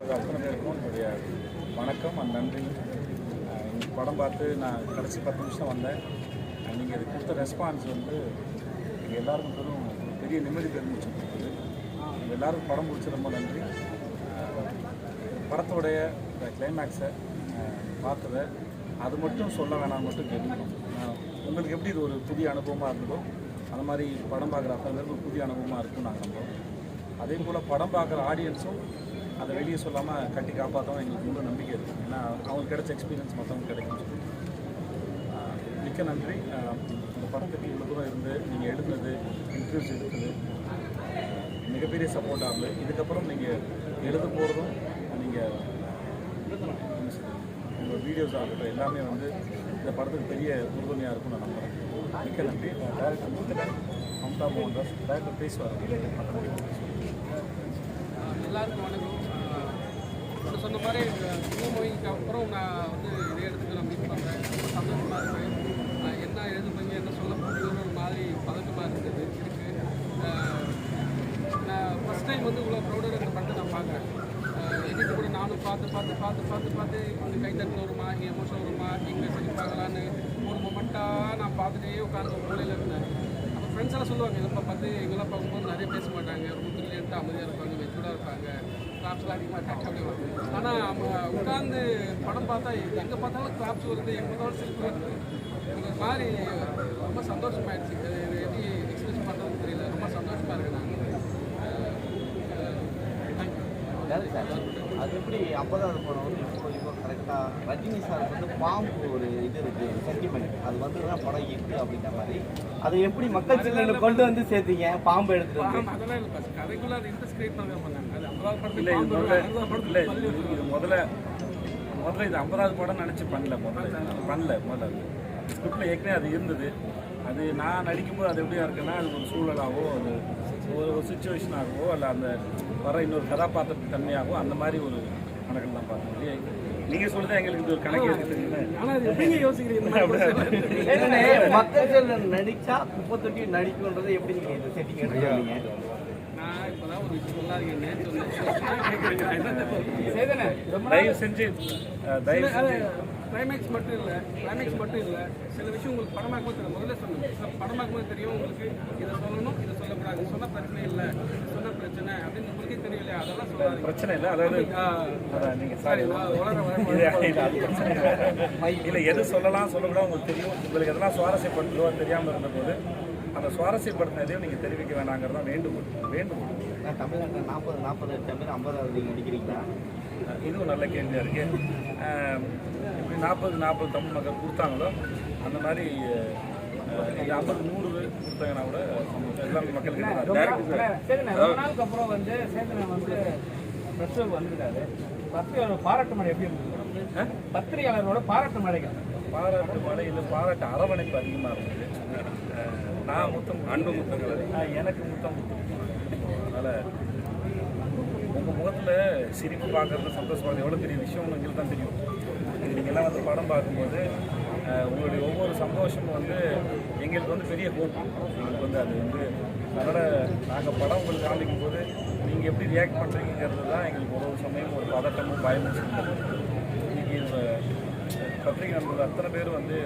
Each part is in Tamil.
அத்தனை பேருக்கும் என்னுடைய வணக்கம் அண்ட் நன்றி. இன்னைக்கு படம் பார்த்து நான் கடைசி பத்து நிமிஷம் வந்தேன். நீங்கள் இது கொடுத்த ரெஸ்பான்ஸ் வந்து எங்கள் எல்லாருக்கும் பெரும் பெரிய நிம்மதி பெருமிச்சு கொடுத்தது உங்க எல்லாருக்கும் படம் பிடிச்ச ரொம்ப நன்றி. படத்தோடைய கிளைமேக்ஸை பார்த்ததை அது மட்டும் சொல்ல வேணாம் மட்டும் கேட்கணும் உங்களுக்கு எப்படி இது ஒரு புதிய அனுபவமாக இருந்ததோ அந்த மாதிரி படம் பார்க்குற அத்தனை பேருக்கு ஒரு புதிய அனுபவமாக இருக்கும் நாங்கள் நம்புறோம். அதே போல் படம் பார்க்குற ஆடியன்ஸும் அதை வெளியே சொல்லாமல் கட்டி காப்பாற்றவும் எங்களுக்கு ரொம்ப நம்பிக்கை இருக்குது ஏன்னா அவங்களுக்கு கிடைச்ச எக்ஸ்பீரியன்ஸ் மற்றவங்களுக்கு கிடைக்கும். சொல்லி மிக்க நன்றி. இந்த படத்துக்கு இவ்வளோ தூரம் இருந்து நீங்கள் எழுதுனது இன்டர்வியூஸ் எடுத்தது மிகப்பெரிய சப்போர்ட்டாக இருந்தது. இதுக்கப்புறம் நீங்கள் எழுத போகிறதும் நீங்கள் உங்கள் வீடியோஸ் ஆகட்டும் எல்லாமே வந்து இந்த படத்துக்கு பெரிய உறுதுணையாக இருக்கும் நான் நம்புகிறேன் மிக்க நன்றி. டேரக்டர் மூர்த்திகன் மம்தா மோகன் தாஸ் டேரக்டர் பேசுவார் எல்லாருக்கும் வணக்கம். இப்போ சொன்ன மாதிரி சிவமொழிக்கு அப்புறம் நான் வந்து இதே இடத்துக்கு நான் மீட் பண்ணுறேன் ரொம்ப சந்தோஷமாக இருக்குது என்ன எழுதுப்பீங்க என்ன சொல்ல போகிறீங்கன்னு ஒரு மாதிரி பதட்டமாக இருந்தது. இருக்குது நான் ஃபஸ்ட் டைம் வந்து இவ்வளோ ப்ரௌடாக இந்த படத்தை நான் பார்க்குறேன் எனக்கு கூட நானும் பார்த்து பார்த்து பார்த்து பார்த்து பார்த்து இங்கே கைத்தட்டு வருமா இங்கே எமோஷன் வருமா இங்கே சரி பார்க்கலான்னு ஒரு மொமெண்ட்டாக நான் பார்த்துட்டே உட்காந்து மூலையில் இருந்தேன். அப்போ ஃப்ரெண்ட்ஸ் எல்லாம் சொல்லுவாங்க இதெல்லாம் பார்த்து எங்கெல்லாம் பார்க்கும்போது நிறைய பேச மாட்டாங்க ரொம்ப பிரில்லியண்ட்டாக அமைதியாக இருப்பாங்க மெச்சூர்டாக இருப்பாங்க. கிளாப்ஸ்லாம் அதிகமாக அட்டாக் அப்படிவாங்க ஆனால் அவங்க உட்காந்து படம் பார்த்தா எங்கே பார்த்தாலும் கிளாப்ஸ் வருது எங்கே பார்த்தாலும் சிரிப்பு வருது ஒரு மாதிரி ரொம்ப சந்தோஷமாயிடுச்சு. இது எப்படி எக்ஸ்பிரஸ் பண்ணுறதுன்னு தெரியல. ரொம்ப சந்தோஷமாக இருக்கு நான் அதாவது சார், அது எப்படி ஐம்பதாவது படம் வந்து இப்போ இப்போ கரெக்டாக ரஜினி சார் வந்து பாம்பு ஒரு இது இருக்கு சென்டிமெண்ட் அது வந்து தான் படம் இருக்கு அப்படின்ற மாதிரி. அதை எப்படி மக்கள் சில்லறையில் கொண்டு வந்து சேர்த்தீங்க? பாம்பு எடுத்துட்டு அதெல்லாம் இல்லை கதைக்குள்ள அது இன்ட்ரெஸ்ட் கிரியேட் பண்ண பண்ணாங்க இல்லை இது முதல்ல பாம்பு இல்லை இது முதல்ல முதல்ல இது ஐம்பதாவது படம் நினச்சி பண்ணல முதல்ல பண்ணல முதல்ல ஸ்கிரிப்டில் ஏற்கனவே அது இருந்தது. அது நான் நடிக்கும்போது அது எப்படியா இருக்குன்னா அது ஒரு சூழலாகவோ அது ஒரு ஒரு சுச்சுவேஷனாகவோ இல்லை அந்த வர இன்னொரு கதாபாத்திரத்து தன்மையாகவோ அந்த மாதிரி ஒரு கணக்கில் தான் பார்த்தோம் நீங்கள் சொல்லுறது எங்களுக்கு இது ஒரு கணக்கு அது? என்னண்ணே, மக்கள் நடிச்சா குப்பை தொட்டி நடிக்கும்ன்றதை எப்படி நீங்க இந்த செட்டிங் எடுத்துருக்கீங்க நான் இப்பதான் ஒரு விஷயம் சொல்லாதீங்க. தயவு செஞ்சு தயவு கிளைமேக்ஸ் மட்டும் இல்லை கிளைமேக்ஸ் மட்டும் இல்லை சில விஷயம் உங்களுக்கு படமாக்கும் தெரியும். முதல்ல சொன்னேன் படமாக்கும் தெரியும் உங்களுக்கு இதை சொல்லணும் இதை சொல்லக்கூடாது. சொன்ன பிரச்சனை இல்லை. சொன்ன பிரச்சனை அப்படின்னு உங்களுக்கே தெரியல அதெல்லாம் சொல்லாதீங்க. பிரச்சனை இல்லை. அதாவது நீங்கள் சரி உலக இல்ல, எது சொல்லலாம் சொல்லக்கூடாது உங்களுக்கு தெரியும். உங்களுக்கு எதெல்லாம் சுவாரஸ்யப்படுத்துதோ அது தெரியாமல் இருந்தபோது அந்த சுவாரஸ்யப்படுத்தின எதையும் நீங்கள் தெரிவிக்க வேணாங்கிறது வேண்டுகோள் வேண்டுகோள். நான் தமிழ்நாட்டில் நாற்பது நாற்பது லட்சம் பேர் ஐம்பதாவது நீங்க நடிக்கிறீங்களா அஹ் இதுவும் நல்ல கேள்வியாக இருக்கு. அஹ் இப்படி நாற்பது நாற்பது தமிழ் மக்கள் கொடுத்தாங்களோ அந்த மாதிரி இது ஐம்பது நூறு கொடுத்தாங்கன்னா கூட. எல்லா மக்களுக்கு டேரக்ட் ரொம்ப நாளுக்கு அப்புறம் வந்து சேந்தனை வந்து ப்ரெஸ் வந்திருக்காரு. பத்திரிகையாளர் பாராட்டு மழை எப்படி இருந்தது பத்திரிகையாளரோட பாராட்டு மழைகள் பாராட்டு மழை இல்லை பாராட்டு அரவணைப்பு அதிகமாக இருந்தது நான் முத்தம் அன்பு முத்தங்கள் எனக்கு முத்தம் அதனால் உங்கள் முகத்தில் சிரிப்பு பார்க்கறது சந்தோஷமாக எவ்வளோ பெரிய விஷயம் எங்களுக்கு தான் தெரியும். நீங்கள்லாம் வந்து படம் பார்க்கும்போது உங்களுடைய ஒவ்வொரு சந்தோஷமும் வந்து எங்களுக்கு வந்து பெரிய ஹோப் எங்களுக்கு வந்து அது வந்து அதனால் நாங்கள் படம் உங்களுக்கு காமிக்கும் போது நீங்கள் எப்படி ரியாக்ட் பண்ணுறீங்கிறது தான் எங்களுக்கு ஒரு ஒரு சமயம் ஒரு பதட்டமும் பயமும் இன்னைக்கு இந்த பத்திரிகை நண்பர்கள் அத்தனை பேர் வந்து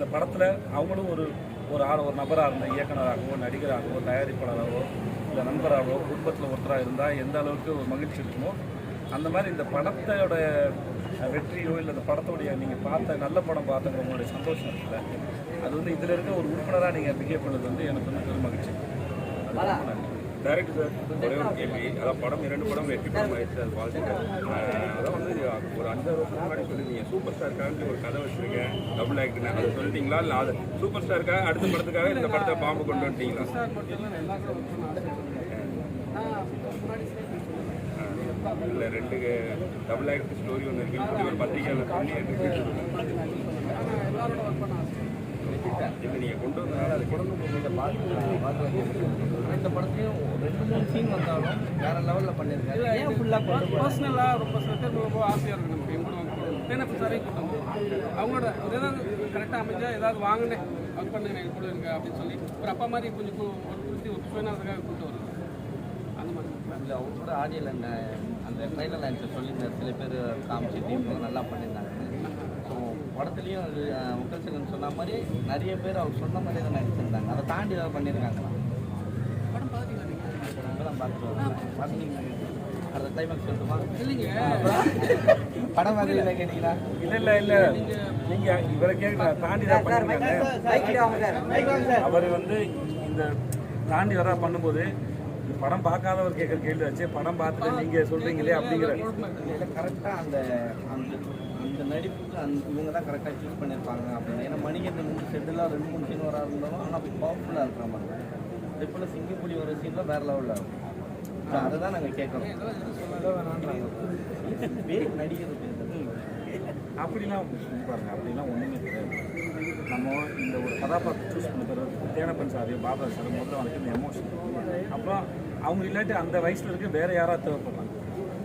இந்த படத்தில் அவங்களும் ஒரு ஒரு ஆள் ஒரு நபராக இருந்த இயக்குனராகவோ நடிகராகவோ தயாரிப்பாளராகவோ இல்லை நண்பராகவோ குடும்பத்தில் ஒருத்தராக இருந்தால் எந்த அளவுக்கு ஒரு மகிழ்ச்சி இருக்குமோ அந்த மாதிரி இந்த படத்தோட வெற்றியோ இல்லை இந்த படத்தோடைய நீங்கள் பார்த்த நல்ல படம் பார்த்த உங்களுடைய சந்தோஷம் இருக்குல்ல? அது வந்து இதில் இருக்க ஒரு உறுப்பினராக நீங்கள் பிஹேவ் பண்ணது வந்து எனக்கு வந்து பெரும் மகிழ்ச்சி. டைரக்டர் சார் ஒரே ஒரு கேள்வி. அதான் படம் இரண்டு படம் வெற்றி படம் ஆயிடுச்சு அது வாழ்த்துக்கள். அதான் வந்து ஒரு அஞ்சாறு வருஷம் முன்னாடி சொல்லியிருந்தீங்க சூப்பர் ஸ்டாருக்காக ஒரு கதை வச்சிருக்கேன் டபுள் ஆக்ட்னு அதை சொல்லிட்டீங்களா? இல்லை அது சூப்பர் ஸ்டாருக்காக அடுத்த படத்துக்காக இந்த படத்தை பாம்பு கொண்டு வந்துட்டீங்களா? இல்லை ரெண்டு டபுள் ஆக்ட் ஸ்டோரி ஒன்று இருக்குன்னு சொல்லி ஒரு பத்திரிகையில் சொல்லி பண்ண நீங்கள் கொண்டு வந்தனால அது கொண்டு இந்த பாரதி இந்த படத்தையும் ரெண்டு மூணு சீன் வந்தாலும் வேற லெவலில் பண்ணியிருக்காரு. ஏன் ஃபுல்லாக? பர்சனலாக ரொம்ப சில பேர் ரொம்ப ஆசையாக இருக்கும் நமக்கு. எங்க கூட ஒர்க் பண்ணணும் தேனப்பு சாரே கூட்டம் அவங்களோட ஏதாவது கரெக்டாக அமைஞ்சா ஏதாவது வாங்கினேன் ஒர்க் கூட இருங்க அப்படின்னு சொல்லி ஒரு அப்பா மாதிரி கொஞ்சம் ஒரு குறித்து ஒரு சுயநலத்துக்காக கூப்பிட்டு அந்த மாதிரி இல்லை அவங்க கூட ஆடியோவில் அந்த அந்த ட்ரைலர் லைன்ஸை சொல்லியிருந்தார். சில பேர் காமிச்சு டீம் நல்லா பண்ணியிருந்தாங்க. படத்துலேயும் முகல் செல்வன் சொன்ன மாதிரி நிறைய பேர் அவர் சொன்ன மாதிரி தான் நடிச்சிருந்தாங்க அதை தாண்டி ஏதாவது பண்ணியிருக்காங்களா? படம் நீங்கள் அந்த கிளைமேக்ஸ் சொல்லட்டுமா இல்லைங்க. படம் பார்க்குறீங்களா கேட்டீங்களா? இல்ல இல்ல இல்ல. நீங்க இவரை கேட்கல. தாண்டி தான் பண்ணிருக்காங்க அவர் வந்து இந்த தாண்டி வரா பண்ணும்போது படம் பார்க்காதவர் கேட்குற கேள்வி வச்சு படம் பார்த்துட்டு நீங்க சொல்றீங்களே அப்படிங்கிற கரெக்டாக அந்த அந்த நடிப்புக்கு அந்த இவங்க தான் கரெக்டாக சூஸ் பண்ணியிருப்பாங்க அப்படின்னு. ஏன்னா மணிகண்டன் மூணு செட்டில் ரெண்டு மூணு சீன் வரா இருந்தாலும் ஆனால் பவர்ஃபுல்லாக இருக்கிற மாதிரி. அதே போல் சிங்கப்புலி வர சீனில் வேறு லெவலில் இருக்கும். So அதை தான் நாங்கள் கேட்குறோம். பேர் நடிகர் அப்படிலாம் பாருங்க. அப்படிலாம் ஒன்றுமே கிடையாது. நம்ம இந்த ஒரு கதாபாத்திரம் சூஸ் பண்ண பிறகு தேனப்பன் சார் பாபா சார் முதல்ல அவனுக்கு இந்த எமோஷன் அப்புறம் அவங்க இல்லாட்டி அந்த வயசில் இருக்க வேற யாராவது தேவைப்படுறாங்க.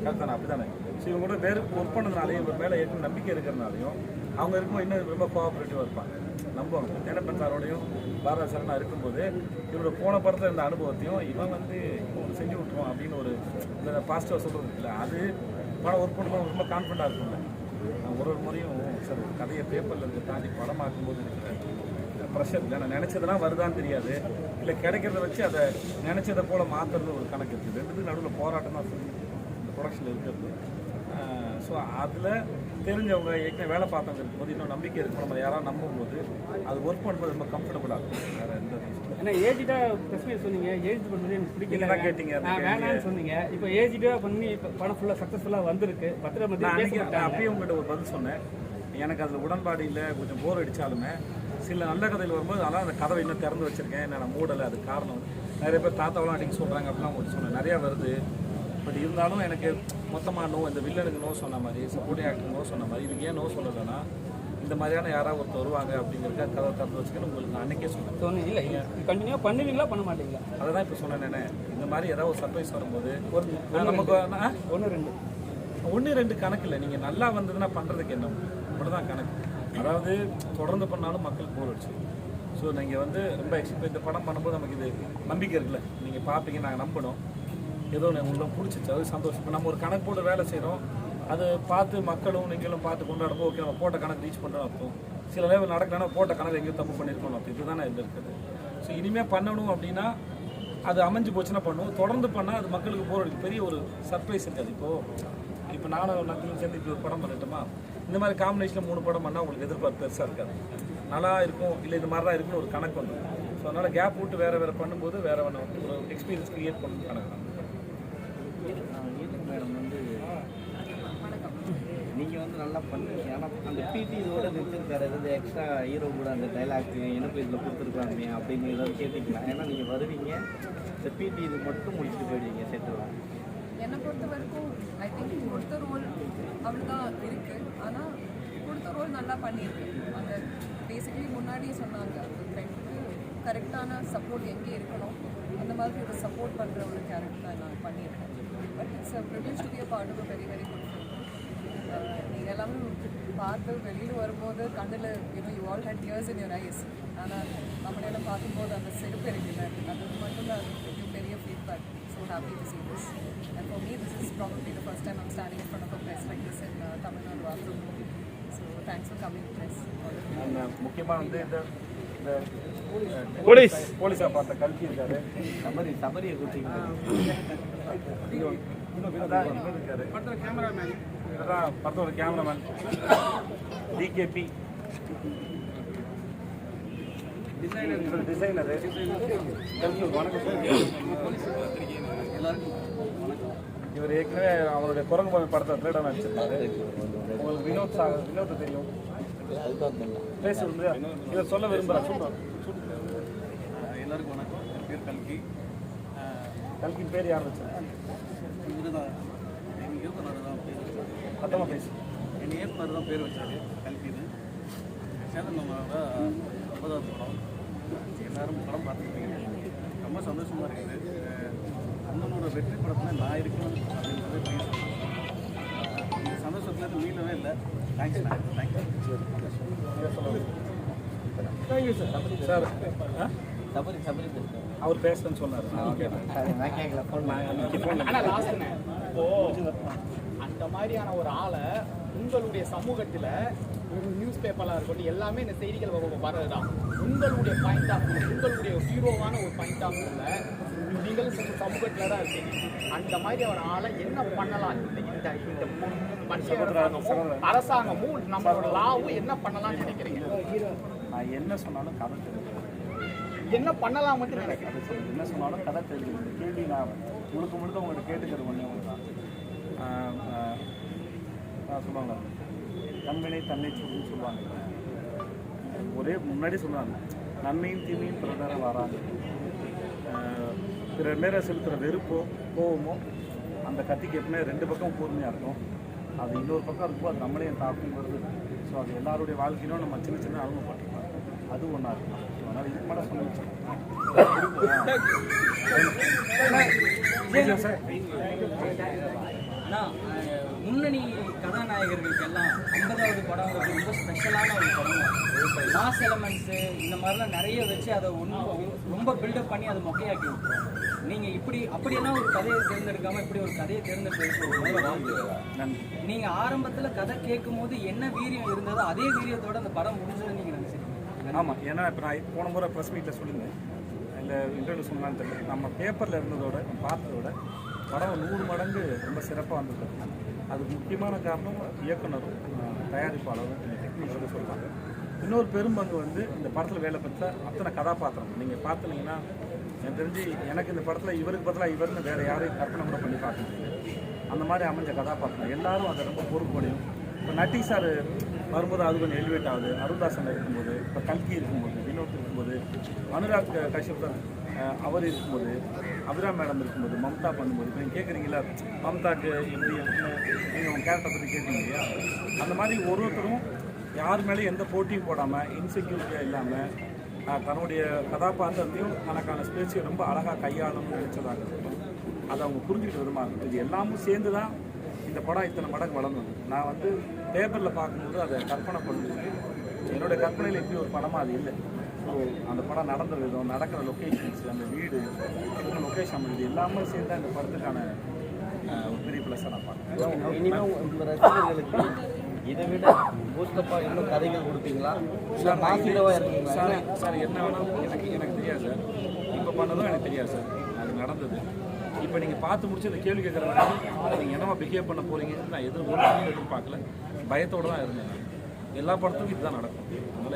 கரெக்ட் தானே? அப்படி தானே ஸோ இவங்க கூட வேறு ஒர்க் பண்ணதுனாலையும் இவங்க மேலே ஏற்கனவே நம்பிக்கை இருக்கிறனாலையும் அவங்க இருக்கும்போது இன்னும் ரொம்ப கோஆப்ரேட்டிவாக இருப்பாங்க. நம்புவாங்க. தேனப்பன் சாரோடையும் பாரத சரணா இருக்கும்போது இவரோட போன படத்தில் இருந்த அனுபவத்தையும் இவன் வந்து இவன் செஞ்சு விட்டுருவான் அப்படின்னு ஒரு இந்த பாசிட்டிவாக சொல்கிறது இல்லை அது படம் ஒர்க் பண்ணும்போது ரொம்ப கான்ஃபிடண்ட்டாக இருக்கும்ல. நான் ஒரு ஒரு முறையும் சார் கதையை பேப்பரில் இருந்து தாண்டி படமாக்கும்போது இருக்கிற ப்ரெஷர் இல்லை நான் நினச்சதெல்லாம் வருதான்னு தெரியாது. இல்லை கிடைக்கிறத வச்சு அதை நினச்சதை போல் மாற்றுறது ஒரு கணக்கு இருக்குது ரெண்டுத்துக்கு நடுவில் போராட்டம் தான் சொல்லி இந்த ப்ரொடக்ஷனில் இருக்கிறது. ஸோ அதில் தெரிஞ்சவங்க ஏற்கனவே வேலை பார்த்தவங்க இருக்கும்போது இன்னும் நம்பிக்கை இருக்கும். நம்ம யாராவது நம்பும்போது அது ஒர்க் பண்ணும்போது ரொம்ப கம்ஃபர்டபுளாக இருக்கும். வேறு எந்த ஏன்னா ஏஜிட்டா பிரச்சனை சொன்னீங்க. ஏஜ் பண்ணுறது எனக்கு பிடிக்கல. கேட்டீங்க வேணாம்னு சொன்னீங்க. இப்போ ஏஜிட்டா பண்ணி இப்போ படம் ஃபுல்லாக சக்ஸஸ்ஃபுல்லாக வந்திருக்கு. பத்திர மத்திய நான் பேச அன்னைக்கு மாட்டாங்க. அப்பயும் உங்கள்கிட்ட ஒரு பதில் சொன்னேன். எனக்கு அதில் உடன்பாடு இல்லை கொஞ்சம் போர் அடித்தாலுமே சில நல்ல கதையில் வரும்போது அதெல்லாம் அந்த கதவை இன்னும் திறந்து வச்சிருக்கேன். என்ன நான் மூடலை அது காரணம். நிறைய பேர் தாத்தாவெல்லாம் அடிக்க சொல்கிறாங்க அப்படிலாம் உங்களுக்கு சொன்னேன். நிறையா வருது. பட் இருந்தாலும் எனக்கு மொத்தமாக நோ இந்த வில்லனுக்கு நோ சொன்ன மாதிரி சப்போர்ட்டிங் ஆக்டர் நோ சொன்ன மாதிரி இதுக்கு ஏன் நோ சொல்லலைன்னா இந்த மாதிரியான யாராவது ஒருத்தர் வருவாங்க அப்படிங்கிறத கதவை திறந்து வச்சுக்கணும் உங்களுக்கு நான் அன்னைக்கே சொன்னேன். சொன்னீங்க இல்லை கண்டினியூவாக பண்ணுவீங்களா பண்ண மாட்டீங்களா? அதை தான் இப்போ சொன்னேன் இந்த மாதிரி ஏதாவது ஒரு சர்ப்ரைஸ் வரும்போது ஒரு நமக்கு? ஒன்று ரெண்டு. ஒன்று ரெண்டு கணக்கு இல்லை. நீங்கள் நல்லா வந்ததுன்னா பண்ணுறதுக்கு என்ன? தான் கணக்கு. அதாவது தொடர்ந்து பண்ணாலும் மக்கள் போர் அடிச்சு. ஸோ நீங்கள் வந்து ரொம்ப எக்ஸ்பெக்ட் இந்த படம் பண்ணும்போது நமக்கு இது நம்பிக்கை இருக்குல்ல. நீங்கள் பார்ப்பீங்க நாங்கள் நம்பணும் ஏதோ ஒன்று உங்களுக்கு பிடிச்சிச்சு. அது சந்தோஷம். இப்போ நம்ம ஒரு கணக்கு போட்டு வேலை செய்கிறோம் அது பார்த்து மக்களும் நீங்களும் பார்த்து கொண்டாடும்போது ஓகே நம்ம போட்ட கணக்கு ரீச் பண்ணுறோம் அர்த்தம். சில லெவல் நடக்கலன்னா போட்ட கணக்கு எங்கேயும் தப்பு பண்ணியிருக்கணும் அப்போ இதுதானே இது இருக்குது. ஸோ இனிமேல் பண்ணணும் அப்படின்னா அது அமைஞ்சு போச்சுன்னா பண்ணுவோம். தொடர்ந்து பண்ணால் அது மக்களுக்கு போகிற பெரிய ஒரு சர்ப்ரைஸ் இருக்காது. இப்போது இப்போ நானும் நக்கலும் சேர்ந்து இப்படி ஒரு படம் பண்ணிட்டோமா? இந்த மாதிரி காம்பினேஷனில் மூணு படம் பண்ணால் உங்களுக்கு எதிர்பார்ப்பு பெருசாக இருக்காது. நல்லா இருக்கும் இல்லை இது மாதிரி தான் இருக்குன்னு ஒரு கணக்கு வந்துடும். ஸோ அதனால் கேப் விட்டு வேறு வேறு பண்ணும்போது வேறு ஒன்று ஒரு எக்ஸ்பீரியன்ஸ் க்ரியேட் பண்ணணும் கணக்கு தான் மேடம் வந்து நீங்கள் வந்து நல்லா பண்ணுவீங்க ஆனால் அந்த பிடி இதோட நிறுத்திருக்காரு ஏதாவது எக்ஸ்ட்ரா ஹீரோ கூட அந்த டைலாக் எனக்கு இதில் கொடுத்துருக்காங்க அப்படின்னு ஏதாவது கேட்டுக்கலாம் ஏன்னா நீங்கள் வருவீங்க. இந்த பிடி இது மட்டும் முடிச்சுட்டு போயிடுவீங்க செட்டில் என்னை பொறுத்த வரைக்கும் ஐ திங்க் கொடுத்த ரோல் அவ்வளோதான் இருக்கு. ஆனால் கொடுத்த ரோல் நல்லா பண்ணியிருக்கு. அந்த பேசிக்கலி முன்னாடியே சொன்னாங்க அந்த ஃப்ரெண்டுக்கு கரெக்டான சப்போர்ட் எங்கே இருக்கணும் அந்த மாதிரி ஒரு சப்போர்ட் பண்ணுற ஒரு கேரக்டர் நான் பண்ணியிருக்கேன். But it's a privilege to be a part of very very good எல்லாமே பார்த்து வெளியில் வரும்போது கண்ணில் you know you all hate years in your eyes ஆனால் நம்மளையில பார்க்கும்போது அந்த சிரிப்பு இருக்குல்ல அது மட்டும்தான் அது பெரிய feedback so happy to the first time I'm standing in front of a press like this in uh, Tamil Nadu after movie so thanks for coming press. All of you. அந்த முக்கியமாக வந்து இந்த இந்த போலீஸ். போலீஸாக பார்த்த கல்வி இருக்காரு சபரி சபரியை கொடுத்தீங்க இன்னும் இருக்காரு. படத்தில் கேமராமேன். அதான் படத்தோட கேமராமேன் டிகேபி டிசைனர் டிசைனர் வணக்கம் இவர் ஏற்கனவே அவருடைய குரங்கு பொம்மை படத்தை திருட நடிச்சிருந்தாரு உங்களுக்கு வினோத் சா வினோத் தெரியும். பேச இவர் சொல்ல விரும்புகிறேன் சொல்லுவார் எல்லாருக்கும் வணக்கம். என் பேர் கல்கி. கல்கின் பேர் யார் வச்சாங்க இவர் தான் எங்கள் இயக்குனர் தான் பேர் வச்சார் சத்தமாக பேசு. என் இயக்குனர் தான் பேர் வச்சார்? கல்கின்னு. சேதன் நம்மளோட ஐம்பதாவது படம். எல்லாரும் படம் பார்த்துருப்பீங்க ரொம்ப சந்தோஷமாக இருக்குது. அண்ணனோட வெற்றி படத்தில் நான் இருக்கணும் அப்படின்றது பெரிய சந்தோஷம். இந்த சந்தோஷத்துலேருந்து மீளவே இல்லை. Thanks thank you thank you sir sir ஆ? சபரி அவர் பேசுறேன்னு சொன்னார். ஓகே நான் கேட்கல. ஃபோன் ஆனா லாஸ்ட் இப்போ அந்த மாதிரியான ஒரு ஆளை உங்களுடைய சமூகத்துல ஒரு நியூஸ் பேப்பர்லாம் இருக்கட்டும் எல்லாமே இந்த செய்திகள் வ- வர்றதுதான் உங்களுடைய பாயிண்ட் ஆஃப் உங்களுடைய ஹீரோவான ஒரு பாயிண்ட் ஆஃப் நீங்கள் சமூ- சமூகத்துல தான் இருக்கீங்க. அந்த மாதிரி ஒரு ஆளை என்ன பண்ணலாம் இந்த இந்த மத்திய அரசாங்கமும் நம்மளோட லாவும் என்ன பண்ணலாம்னு நினைக்கிறீங்க? நான் என்ன சொன்னாலும் கதை தெரியும் என்ன பண்ணலாம் மட்டும் நினைக்கிறேன். என்ன சொன்னாலும் கதை தெரியும் கேள்வி நான் முழுக்க முழுக்க உங்கள்கிட்ட கேட்டுக்கிறது ஒன்றே ஒன்று தான் சொல்லுவாங்க. தன்வினை தன்னை சொல்லுன்னு சொல்லுவாங்க. ஒரே முன்னாடி சொல்லுவாங்க நன்மையும் தீமையும் பிறந்தார வராங்க ஆஹ் பிறர் மேலே செலுத்துகிற வெறுப்போ கோவமோ அந்த கத்திக்கு எப்பவுமே ரெண்டு பக்கம் கூர்மையாக இருக்கும். அது இன்னொரு பக்கம் இருக்கும். அது நம்மளையும் தாக்கும் வருது. ஸோ அது எல்லாருடைய வாழ்க்கையிலும் நம்ம சின்ன சின்ன அனுபவப்பட்டிருக்கோம் அது ஒன்றா இருக்கும். ஸோ அதனால் இதுக்கு மேலே சொல்லிச்சு சார் அஹ், முன்னணி கதாநாயகர்களுக்கெல்லாம் ஐம்பதாவது படங்கிறது ரொம்ப ஸ்பெஷலான ஒரு படம். மாஸ் எலமெண்ட்ஸு இந்த மாதிரிலாம் நிறைய வச்சு அதை ஒன்றும் ரொம்ப பில்டப் பண்ணி அதை மொக்கையாக்கி விட்டுரும் நீங்கள் இப்படி அப்படியெல்லாம் ஒரு கதையை தேர்ந்தெடுக்காம இப்படி ஒரு கதையை தேர்ந்தெடுத்து நன்றி. நீங்கள் ஆரம்பத்தில் கதை கேட்கும் போது என்ன வீரியம் இருந்ததோ அதே வீரியத்தோட அந்த படம் முடிஞ்சதை நீங்கள் நினச்சிருக்கீங்க. ஆமாம் ஏன்னா இப்போ நான் போன முறை ப்ரெஸ் மீட்டில் சொல்லியிருந்தேன். இல்லை இன்டர்வியூ சொன்னான்னு தெரியல. நம்ம பேப்பரில் இருந்ததோட பார்த்ததோட படம் நூறு மடங்கு ரொம்ப சிறப்பாக வந்திருக்கு அதுக்கு முக்கியமான காரணம் இயக்குனரும் தயாரிப்பாளரும் டெக்னீஷியனும் சொல்லுவாங்க. இன்னொரு பெரும்பங்கு வந்து இந்த படத்தில் வேலை பெற்ற அத்தனை கதாபாத்திரம். நீங்கள் பார்த்தீங்கன்னா எனக்கு தெரிஞ்சு எனக்கு இந்த படத்தில் இவருக்கு பதிலாக இவர்னு வேறு யாரையும் கற்பனை கூட பண்ணி பார்க்க முடியாது அந்த மாதிரி அமைஞ்ச கதாபாத்திரம். எல்லாரும் அதை ரொம்ப பொறுப்படையும். இப்போ நட்டி சார் வரும்போது அது கொஞ்சம் எலிவேட் ஆகுது. அருள்தாசன் இருக்கும்போது இப்போ கல்கி இருக்கும்போது வினோத் இருக்கும்போது அனுராக் கஷ்யப் சார் அவர் இருக்கும்போது அபிரா மேடம் இருக்கும்போது மம்தா பண்ணும்போது இப்போ நீங்கள் கேட்குறீங்களா மம்தாக்கு எப்படி நீங்கள் உங்கள் கேரக்டரை பற்றி கேட்குறீங்க இல்லையா அந்த மாதிரி ஒரு ஒருத்தரும் யார் மேலேயும் எந்த போட்டியும் போடாமல் இன்செக்யூரிட்டியாக இல்லாமல் தன்னுடைய கதாபாத்திரத்தையும் தனக்கான ஸ்பேஸையும் ரொம்ப அழகாக கையாளணும்னு நினச்சதாக இருக்கட்டும் அதை அவங்க புரிஞ்சுக்கிட்ட விதமாக இருக்கும் இது எல்லாமும் சேர்ந்து தான் இந்த படம் இத்தனை மடங்கு வளர்ந்தது. நான் வந்து பேப்பரில் பார்க்கும்போது அதை கற்பனை பண்ணும்போது என்னுடைய கற்பனையில் எப்படி ஒரு படமாக அது இல்லை. ஸோ அந்த படம் நடந்த விதம் நடக்கிற லொக்கேஷன்ஸ் அந்த வீடு லொக்கேஷன் இது எல்லாமே சேர்ந்து இந்த படத்துக்கான ஒரு பெரிய ப்ளஸ்ஸாக நான் பார்க்குறேன். இனிமேல் உங்கள் ரசிகர்களுக்கு இதை விட பூஸ்டப்பா இன்னும் கதைகள் கொடுப்பீங்களா? இல்லை ஹீரோவாக இருக்கீங்களா சார் சார் என்ன வேணாலும் எனக்கு எனக்கு தெரியாது சார். இப்போ பண்ணதும் எனக்கு தெரியாது சார். அது நடந்தது. இப்போ நீங்கள் பார்த்து முடிச்சு அந்த கேள்வி கேட்குற வரைக்கும் நீங்கள் என்னவா பிஹேவ் பண்ண போறீங்கன்னு நான் நாளும் எதிர்பார்க்கல. பயத்தோடு தான் இருந்தேன். எல்லா படத்துக்கும் இதுதான் நடக்கும். அதனால்